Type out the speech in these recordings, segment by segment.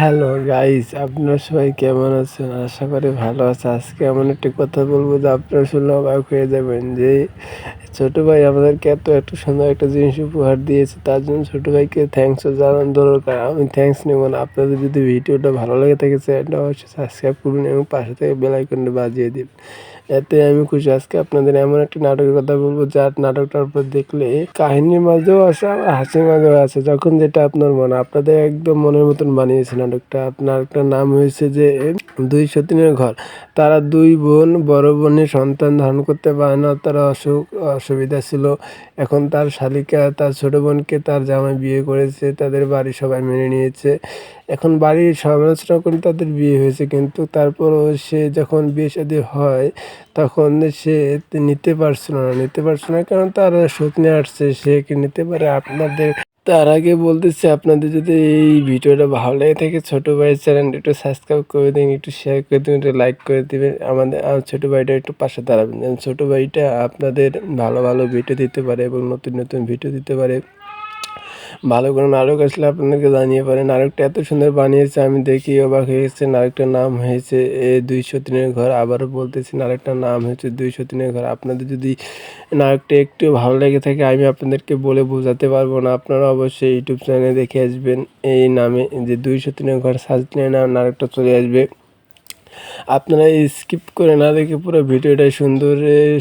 Hello guys আপনারা সবাই কেমন আছেন? আশা করি ভালো আছে আজকে এমন একটি কথা বলব যে আপনারা শুনলে অবাক হয়ে যাবেন যে, ছোটো ভাই আমাদেরকে এত এত সুন্দর একটা জিনিস উপহার দিয়েছে। তার জন্য ছোটো ভাইকে থ্যাংকস জানান দরকার। আমি থ্যাংকস নেব না। আপনাদের যদি ভিডিওটা ভালো লাগে থাকে চ্যানেলটা অবশ্যই সাবস্ক্রাইব করুন এবং পাশে থেকে বেল আইকনটা বাজিয়ে দিন। এতে আমি খুশি। আজকে আপনাদের এমন একটি নাটকের কথা বলব, যার নাটকটার উপর দেখলে কাহিনীর মাঝেও আছে আবার হাসির মাঝেও আছে যখন যেটা আপনার মনে, আপনাদের একদম মনের মতন বানিয়েছে নাটকটা। আপনার একটা নাম হয়েছে যে, দুই সতীনের ঘর। তারা দুই বোন, বড় বোনের সন্তান ধারণ করতে পারে না, তারা অসুখ, অসুবিধা ছিল। এখন তার শালিকা, তার ছোট বোনকে তার জামাই বিয়ে করেছে, তাদের বাড়ি সবাই মেনে নিয়েছে। এখন বাড়ির সমালোচনা করে তাদের বিয়ে হয়েছে, কিন্তু তারপরও সে যখন বিয়ে শাদী হয়, তখন সে নিতে পারছিল না। নিতে পারছিল না কারণ তার সতনে আসছে, সে কি নিতে পারে? আপনাদের, তার আগে বলতেছি, আপনাদের যদি এই ভিডিওটা ভালো লেগে থাকে, ছোটো ভাইয়ের চ্যানেলটা একটু সাবস্ক্রাইব করে দিন, একটু শেয়ার করে দিন একটু লাইক করে দেবেন। আমাদের ছোটো ভাইটা একটু পাশে দাঁড়াবেন। ছোটো ভাইটা আপনাদের ভালো ভালো ভিডিও দিতে পারে এবং নতুন নতুন ভিডিও দিতে পারে। ভালো কোনো নাটক আসলে আপনাদেরকে জানিয়ে পারে। নাটকটা এত সুন্দর বানিয়েছে, আমি দেখি অবাক হয়ে গেছে। নাটকটার নাম হয়েছে, এ দুইশো তিনের ঘর। আবারও বলতেছি, নাটকটার নাম হয়েছে দুইশো তিনের ঘর। আপনাদের যদি নাটকটা একটু ভালো লেগে থাকে, আমি আপনাদেরকে বলে বোঝাতে পারব না। আপনারা অবশ্যই ইউটিউব চ্যানেলে দেখে আসবেন। এই নামে যে দুইশো তিনের ঘর সার্চ নিয়ে নাটকটা চলে আসবে। আপনারা স্কিপ করে না দেখে পুরো ভিডিওটা সুন্দর,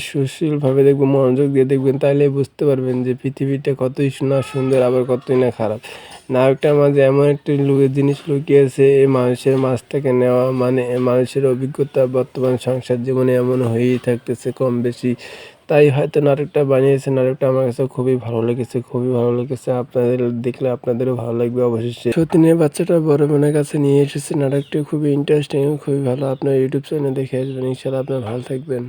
সুশীলভাবে দেখবেন, মনোযোগ দিয়ে দেখবেন তাহলে বুঝতে পারবেন যে পৃথিবীটা কতই না সুন্দর, আবার কতই না খারাপ। নায়কটার মাঝে এমন একটি জিনিস লুকিয়েছে মানুষের মাছ থেকে নেওয়া মানে মানুষের অভিজ্ঞতা, বর্তমান সংসার জীবনে এমন হয়েই থাকতেছে কম বেশি তাই হয়তো নাটকটা বানিয়েছে নাটকটা আমার কাছে খুবই ভালো লেগেছে, খুবই ভালো লেগেছে। আপনাদের দেখলে আপনাদেরও ভালো লাগবে অবশ্যই। সতীনের বাচ্চাটা বড় মনের কাছে নিয়ে এসেছে, নাটকটি খুবই ইন্টারেস্টিং খুবই ভালো। আপনার ইউটিউব চ্যানেল দেখে আসবেন ইনশাল্লাহ আপনার ভালো থাকবেন।